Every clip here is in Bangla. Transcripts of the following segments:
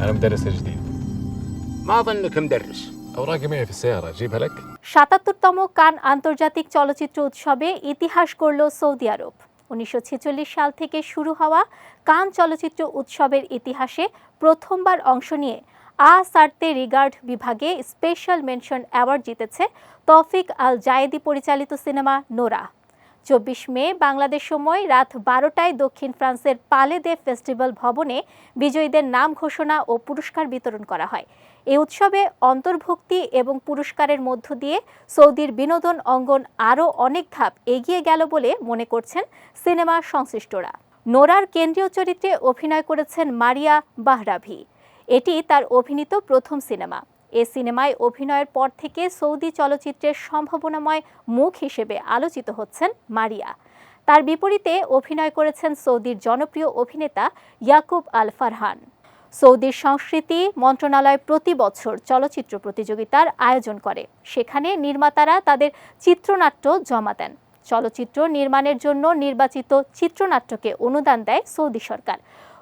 أنا مدرس جديد ما أظنك مدرس أوراقي معي في السيارة أجيبها لك؟ সাতাত্তরতম কান আন্তর্জাতিক চলচ্চিত্র উৎসবে ইতিহাস গড়ল সৌদি আরব উনিশশো সাল থেকে শুরু হওয়া কান চলচ্চিত্র উৎসবের ইতিহাসে প্রথমবার অংশ নিয়ে আ সার্তে রিগার্ড বিভাগে স্পেশাল মেনশন অ্যাওয়ার্ড জিতেছে তৌফিক আল জায়েদি পরিচালিত সিনেমা নোরা চব্বিশ মে, বাংলাদেশ সময় রাত বারোটায় দক্ষিণ ফ্রান্সের পালে দে ফেস্টিভ্যাল ভবনে বিজয়ীদের নাম ঘোষণা ও পুরস্কার বিতরণ করা হয়। এই উৎসবে অন্তর্ভুক্তি এবং পুরস্কারের মধ্য দিয়ে সৌদির বিনোদন অঙ্গন আরও অনেক ধাপ এগিয়ে গেল বলে মনে করছেন সিনেমা সংশ্লিষ্টরা। নোরার কেন্দ্রীয় চরিত্রে অভিনয় করেছেন মারিয়া বাহরাভি। এটি তার অভিনীত প্রথম সিনেমা। এ সিনেমায় অভিনয়ের পর থেকে সৌদি চলচ্চিত্রের সম্ভাবনাময় মুখ হিসেবে আলোচিত হচ্ছেন মারিয়া। তার বিপরীতে অভিনয় করেছেন সৌদির জনপ্রিয় অভিনেতা ইয়াকুব আল ফারহান। সৌদির সংস্কৃতি মন্ত্রণালয় প্রতি বছর চলচ্চিত্র প্রতিযোগিতার আয়োজন করে। সেখানে নির্মাতারা তাদের চিত্রনাট্য জমা দেন। চলচ্চিত্র নির্মাণের জন্য নির্বাচিত চিত্রনাট্যকে অনুদান দেয় সৌদি সরকার।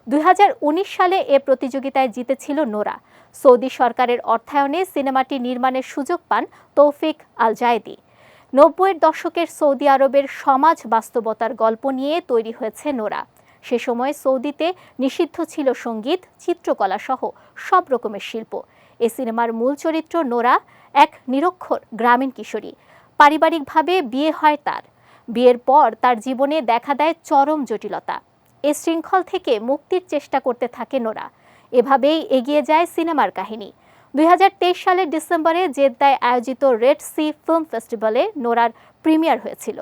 দুই হাজার উনিশ সালে এ প্রতিযোগিতায় জিতেছিল নোরা। সৌদি সরকারের অর্থায়নে সিনেমাটি নির্মাণের সুযোগ পান তৌফিক আল জায়েদি নব্বইয়ের দশকের সৌদি আরবের সমাজ বাস্তবতার গল্প নিয়ে তৈরি হয়েছে নোরা। সে সময় সৌদিতে নিষিদ্ধ ছিল সংগীত, চিত্রকলা সহ সব রকমের শিল্প। এ সিনেমার মূল চরিত্র নোরা, এক নিরক্ষর গ্রামীণ কিশোরী। পারিবারিকভাবে বিয়ে হয় তার। বিয়ের পর তার জীবনে দেখা দেয় চরম জটিলতা। এ শৃঙ্খল থেকে মুক্তির চেষ্টা করতে থাকে নোরা এভাবেই এগিয়ে যায় সিনেমার কাহিনী। দুই হাজার তেইশ সালের ডিসেম্বরে জেদ্দায় আয়োজিত রেড সি ফিল্ম ফেস্টিভ্যালে নোরার প্রিমিয়ার হয়েছিল।